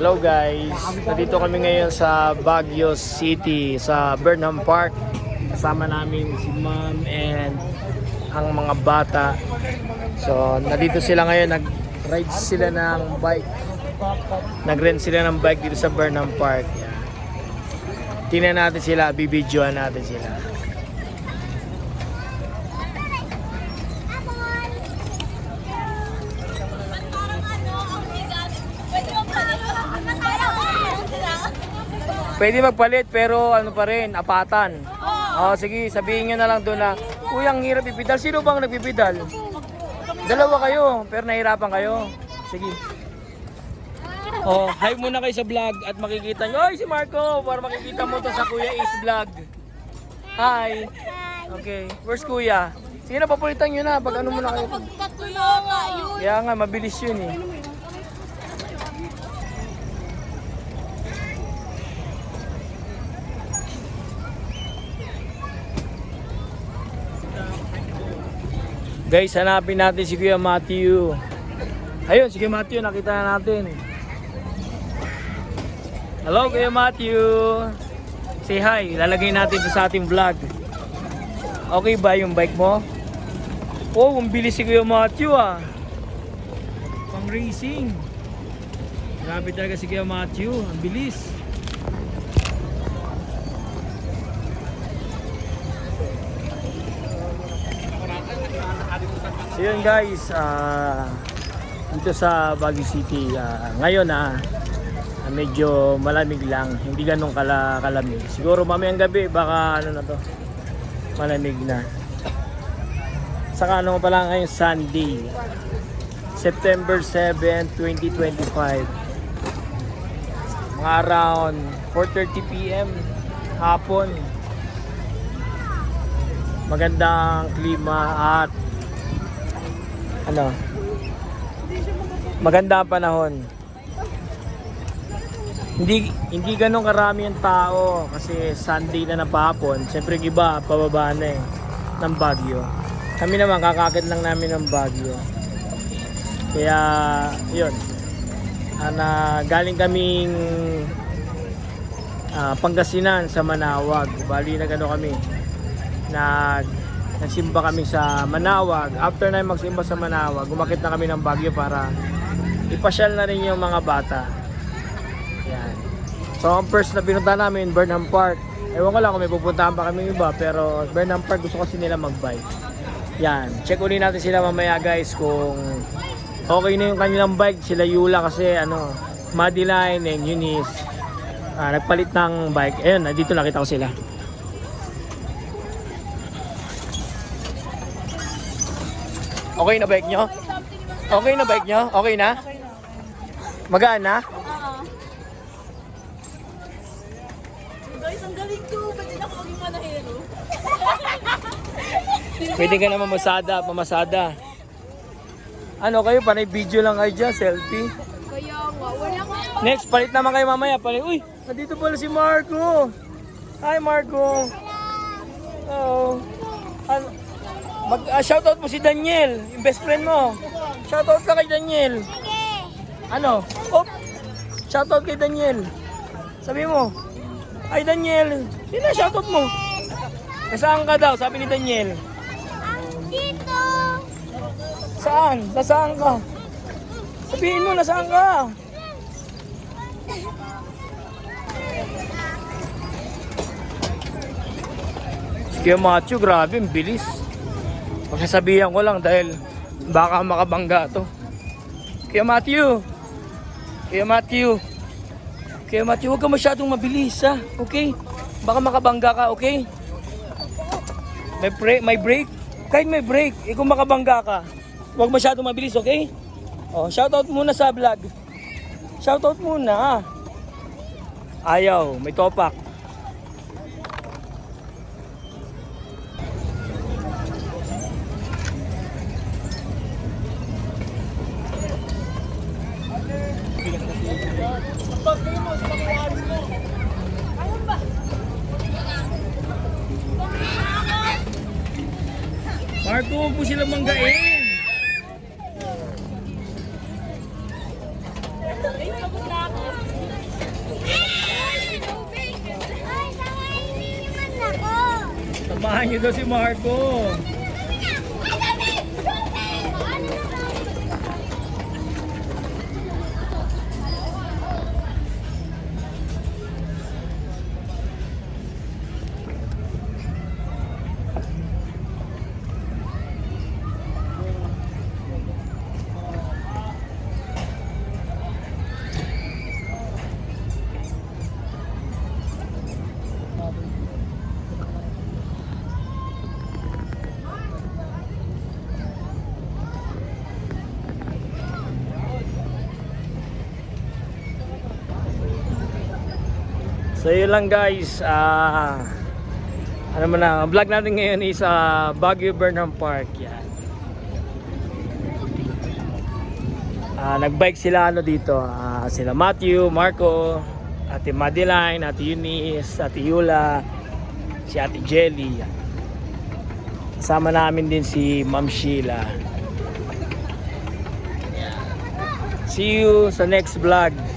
Hello guys, nandito kami ngayon sa Baguio City, sa Burnham Park. Kasama namin si ma'am and ang mga bata. So, nandito sila ngayon, nag-ride sila ng bike. Nag-rent sila ng bike dito sa Burnham Park. Yan. Tingnan natin sila, bibidyoan natin sila. Pwede magpalit pero ano pa rin, apatan. Oh, sige, sabihin nyo na lang doon na, Uy, ang hirap ipidal. Sino bang nagpipidal? Dalawa kayo, pero nahirapan kayo. Sige. Oh, hi muna kayo sa vlog at makikita nyo. Ay, si Marco! Para makikita mo to sa Kuya Ace vlog. Hi! Okay, where's Kuya? Sige na, papulitan nyo na. Pag ano muna kayo. Magkatuyo nga yun. Kaya nga, mabilis yun eh. Guys, hanapin natin si Kuya Matthew. Ayun, si Kuya Matthew, nakita na natin. Hello, Kuya Matthew. Say hi, lalagay natin sa ating vlog. Okay ba yung bike mo? Oh, ang bilis si Kuya Matthew ah. Pang racing. Grabe talaga si Kuya Matthew. Ang bilis. So yun guys, ah, dito sa Baguio City, ah, ngayon ah, ah, medyo malamig lang, hindi ganun kala kalamig. Siguro mamayang gabi, baka ano na to, malamig na. Saka ano pa lang ngayon, Sunday, September 7, 2025. Mga around 4.30pm, hapon. Magandang klima at ano, maganda ang panahon. Hindi hindi ganun karami ang tao kasi Sunday na napahapon. Siyempre iba pababa na eh ng Baguio. Kami naman kakakit lang namin ng Baguio. Kaya yun. Ana galing kaming ah, Pangasinan sa Manawag. Bali na gano kami. Nag nagsimba kami sa Manawag. After na magsimba sa Manawag, umakit na kami ng Baguio para ipasyal na rin yung mga bata. Yan. So, ang first na pinunta namin, Burnham Park. Ewan ko lang kung may pupuntahan pa kami iba, pero Burnham Park gusto kasi nila mag-bike. Yan. Check ulit natin sila mamaya guys kung okay na yung kanilang bike. Sila Yula kasi ano, Madeline and Eunice. Ah, nagpalit ng bike. Ayun, nandito nakita ko sila. Okay na bike nyo? Okay na bike nyo? Okay na? Magaan na? Guys, ang galing ko. Pwede na ako maging manahero. Pwede ka na mamasada, mamasada. Ano kayo, panay video lang kayo dyan, selfie. Kaya nga, wala nga. Next, palit naman kayo mamaya. Palit, uy, nandito pala si Marco. Hi, Marco. Hello. Ano, mag, ah, shoutout mo si Daniel, yung best friend mo. Shoutout ka kay Daniel. Ano? Oh, shoutout kay Daniel. Sabi mo, ay Daniel, sino ang shoutout mo? Nasaan ka daw, sabi ni Daniel. Dito! Saan? Nasaan ka? Sabihin mo, nasaan ka? Kaya Macho, grabe, ang bilis. Pagsasabihan ko lang dahil baka makabangga to. Kaya Matthew, Kaya Matthew, Kaya Matthew, huwag ka masyadong mabilis ha, okay? Baka makabangga ka, okay? May, pre- may break? Kahit may break, eh kung makabangga ka, huwag masyadong mabilis, okay? Oh, shoutout muna sa vlog. Shoutout muna. ha? Ayaw, may topak. Marco, huwag mo silang manggain. Samahan niyo daw si Marco. So yun lang guys, ah ano man ang vlog natin ngayon is sa Baguio Burnham Park. Yan. Ah, nagbike sila ano dito, ah, sila Matthew, Marco, Ate Madeline, Ate Eunice, Ate Yula, si Ate Jelly. Kasama namin din si Ma'am Sheila. See you sa next vlog.